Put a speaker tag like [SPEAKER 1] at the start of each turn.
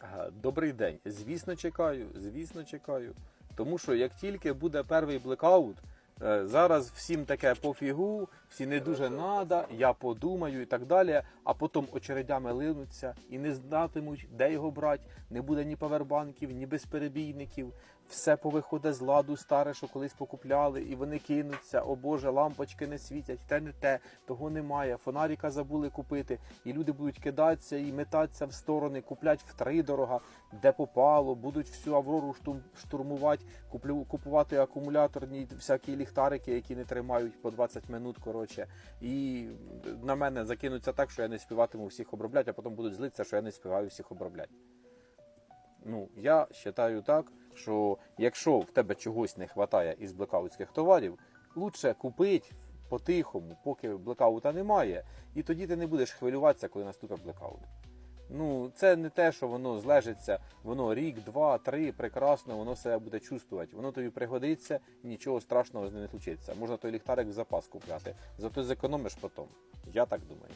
[SPEAKER 1] Ага, Добрий день. Звісно, чекаю, звісно, чекаю. Тому що як тільки буде перший блекаут, е, зараз всім таке пофігу, всі не дуже надо, я подумаю і так далі, а потім очередями линуться і не знатимуть, де його брати, не буде ні павербанків, ні безперебійників. Все повиходить з ладу старе, що колись покупляли, і вони кинуться. О Боже, лампочки не світять, те не те, того немає. Фонарика забули купити, і люди будуть кидатися і метатися в сторони, куплять втридорога, де попало, будуть всю аврору штурмувати, купувати акумуляторні всякі ліхтарики, які не тримають по 20 минут. Коротше, і на мене закинуться так, що я не співатиму всіх обробляти, а потім будуть злитися, що я не співаю всіх обробляти. Ну, я вважаю так, що якщо в тебе чогось не вистачає із блекаутських товарів, лучше купити по-тихому, поки блекаута немає, і тоді ти не будеш хвилюватися, коли наступить блекаут. Ну, це не те, що воно злежиться, воно рік, два, три, прекрасно, воно себе буде чувствувати. Воно тобі пригодиться, нічого страшного з ним не случиться. Можна той ліхтарик в запас купляти, зато зекономиш потім. Я так думаю.